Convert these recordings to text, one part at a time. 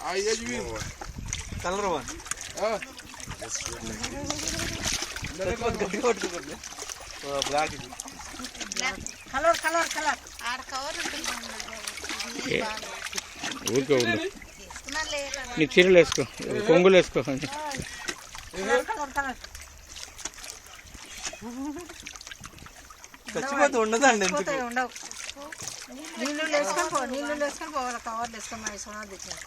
Ah, Ah, గట్టిగా పట్టుకోకండి black ఇది కలర్ కలర్ కలర్ ఆడ కవర్ ఉంటుంది ఊరికే తీసుకున్నాలే నీ చీరలు వేసుకో. కొంగులు వేసుకో. కలర్ చచ్చిపోతే ఉండదండి ఉండవు. నీళ్ళు వేసుకొని పో నీళ్ళు వేసుకొని పోవాలి. కవర్లు వేసుకొని మా ఇష్టం తెచ్చాను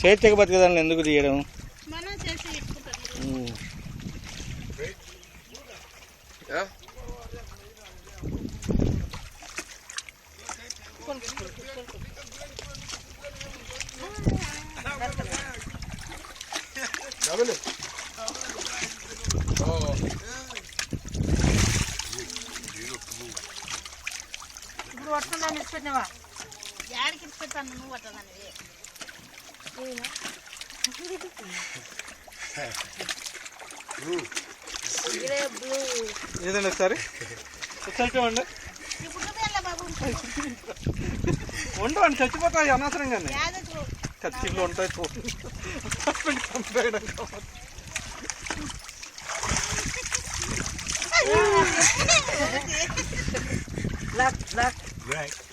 స్వేచ్ఛగా బతకదాన్ని ఎందుకు తీయడం? ఇప్పుడు పట్టుకున్నాను ఇచ్చిపెట్టినవా యాడికి ఇచ్చిపెట్టాను నువ్వు బ్లూ ఏదండి ఒకసారి ఒకసారి చూడండి. ఉండవండి చచ్చిపోతాయి అనవసరంగానే. కత్తిళ్ళు ఉంటాయి చంపేయడం కావాలి. బ్లాక్ బ్లాక్ ఈ కలర్ పట్టుకో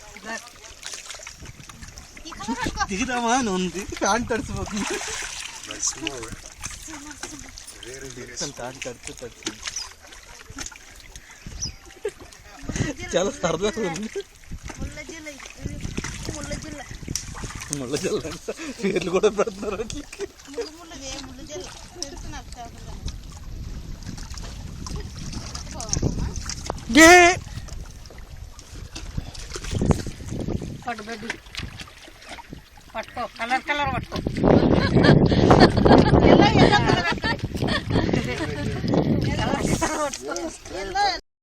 దిగుదామా అని ఉంది. ప్యాంట్ తడిసిపోతుంది. ప్యాంట్ తడిచి తడిచి చాలా సరదాగా ఉంది. ముళ్ళ జిల్ల జల్ల పేర్లు కూడా పెడుతున్నారు వాటికి ముళ్ళు పట్టుకో కలర్ కలర్ పట్టుకో. Yellow yellow colour colour colour పట్టుకో. ఎల్లో